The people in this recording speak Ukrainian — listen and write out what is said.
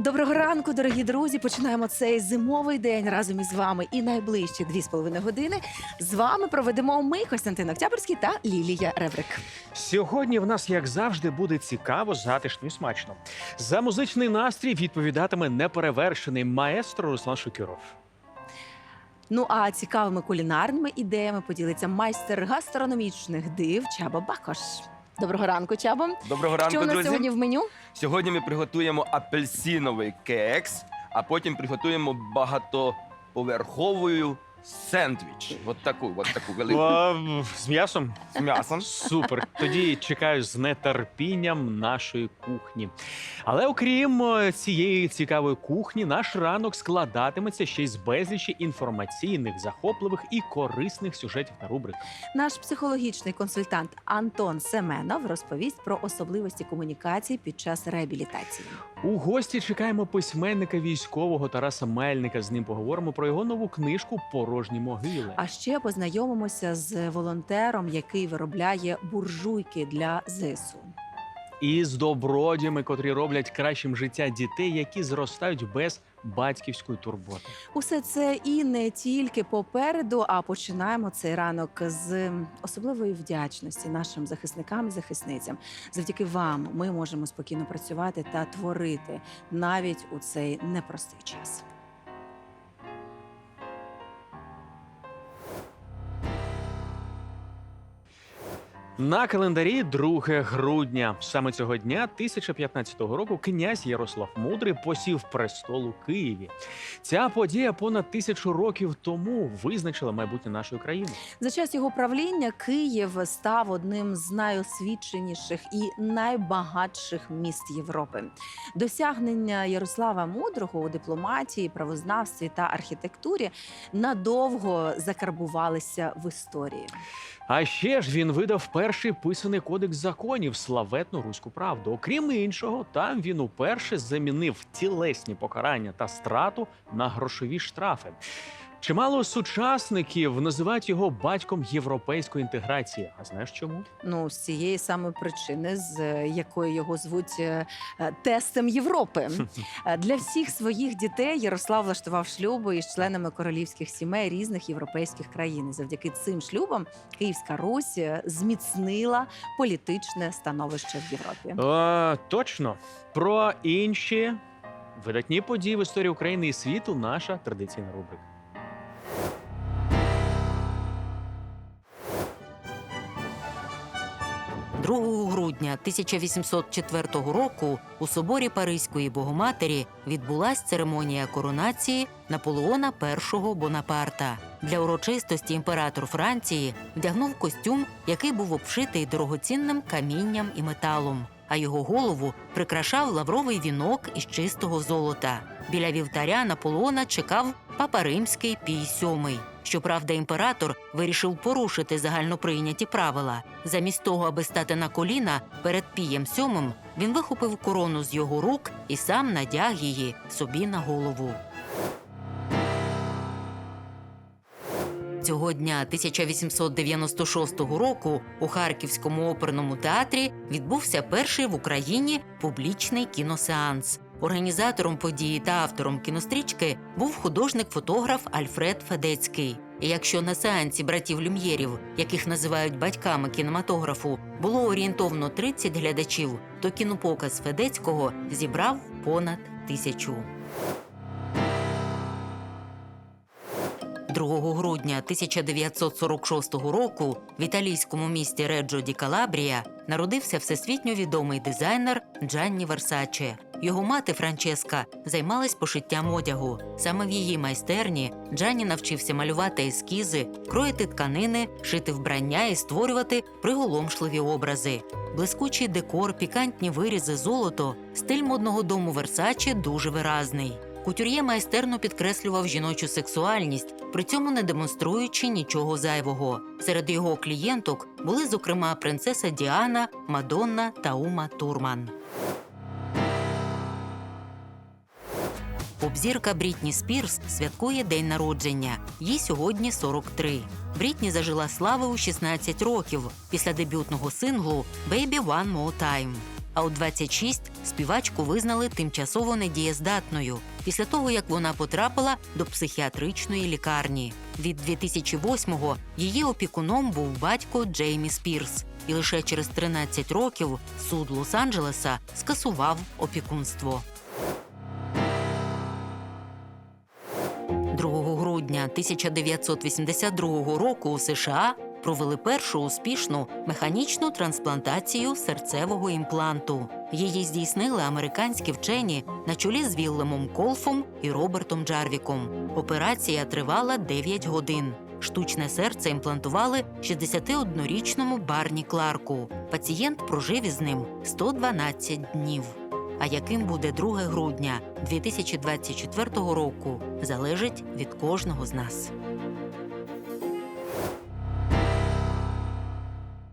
Доброго ранку, дорогі друзі. Починаємо цей зимовий день разом із вами. І найближчі дві з половиною години з вами проведемо ми, Костянтин Октябрьський та Лілія Реврик. Сьогодні в нас, як завжди, буде цікаво, затишно і смачно. За музичний настрій відповідатиме неперевершений маестро Руслан Шукіров. Ну а цікавими кулінарними ідеями поділиться майстер гастрономічних див Чаба Бакош. Доброго ранку, Чабо. Доброго ранку, Що у нас друзі. сьогодні в меню? Сьогодні ми приготуємо апельсиновий кекс, а потім приготуємо багатоповерховою сендвіч. От таку, от таку велику з м'ясом? з м'ясом. Супер. Тоді чекаю з нетерпінням нашої кухні. Але окрім е, цієї цікавої кухні, наш ранок складатиметься ще й з безлічі інформаційних, захопливих і корисних сюжетів та рубрик. Наш психологічний консультант Антон Семенов розповість про особливості комунікації під час реабілітації. У гості чекаємо письменника військового Тараса Мельника. З ним поговоримо про його нову книжку Порожні могили. А ще познайомимося з волонтером, який виробляє буржуйки для ЗСУ. І з добродіями, котрі роблять кращим життя дітей, які зростають без батьківської турботи. Усе це і не тільки попереду, а починаємо цей ранок з особливої вдячності нашим захисникам і захисницям. Завдяки вам ми можемо спокійно працювати та творити навіть у цей непростий час. На календарі 2 грудня. Саме цього дня 1015 року князь Ярослав Мудрий посів престол у Києві. Ця подія понад тисячу років тому визначила майбутнє нашої країни. За час його правління Київ став одним з найосвіченіших і найбагатших міст Європи. Досягнення Ярослава Мудрого у дипломатії, правознавстві та архітектурі надовго закарбувалися в історії. А ще ж він видав перший писаний кодекс законів славетну руську правду. Окрім іншого, там він уперше замінив тілесні покарання та страту на грошові штрафи. Чимало сучасників називають його батьком європейської інтеграції. А знаєш чому? Ну, з цієї саме причини, з е, якої його звуть е, е, тестем Європи. Для всіх своїх дітей Ярослав влаштував шлюби із членами королівських сімей різних європейських країн. І завдяки цим шлюбам Київська Русь зміцнила політичне становище в Європі. Е, точно про інші видатні події в історії України і світу. Наша традиційна рубрика. – 2 грудня 1804 року у соборі Паризької Богоматері відбулась церемонія коронації Наполеона І Бонапарта. Для урочистості імператор Франції вдягнув костюм, який був обшитий дорогоцінним камінням і металом. А його голову прикрашав лавровий вінок із чистого золота. Біля вівтаря Наполеона чекав папа римський Пій VII. Щоправда, імператор вирішив порушити загальноприйняті правила. Замість того, аби стати на коліна перед Пієм VII, він вихопив корону з його рук і сам надяг її собі на голову. Цього дня 1896 року у Харківському оперному театрі відбувся перший в Україні публічний кіносеанс. Організатором події та автором кінострічки був художник-фотограф Альфред Федецький. І якщо на сеансі братів Люм'єрів, яких називають батьками кінематографу, було орієнтовно 30 глядачів, то кінопоказ Федецького зібрав понад тисячу. 2 грудня 1946 року в італійському місті Реджо ді Калабрія народився всесвітньо відомий дизайнер Джанні Версаче. Його мати Франческа займалась пошиттям одягу. Саме в її майстерні Джанні навчився малювати ескізи, кроїти тканини, шити вбрання і створювати приголомшливі образи. Блискучий декор, пікантні вирізи, золото, стиль модного дому Версаче дуже виразний. Кутюр'є майстерно підкреслював жіночу сексуальність, при цьому не демонструючи нічого зайвого. Серед його клієнток були, зокрема, принцеса Діана, Мадонна та Ума Турман. Попзірка Брітні Спірс святкує день народження. Їй сьогодні 43. Брітні зажила слави у 16 років після дебютного синглу «Baby One More Time». А у 26 співачку визнали тимчасово недієздатною після того, як вона потрапила до психіатричної лікарні. Від 2008-го її опікуном був батько Джеймі Спірс. І лише через 13 років суд Лос-Анджелеса скасував опікунство. 1982 року у США провели першу успішну механічну трансплантацію серцевого імпланту. Її здійснили американські вчені на чолі з Віллемом Колфом і Робертом Джарвіком. Операція тривала 9 годин. Штучне серце імплантували 61-річному Барні Кларку. Пацієнт прожив із ним 112 днів. А яким буде 2 грудня 2024 року, залежить від кожного з нас.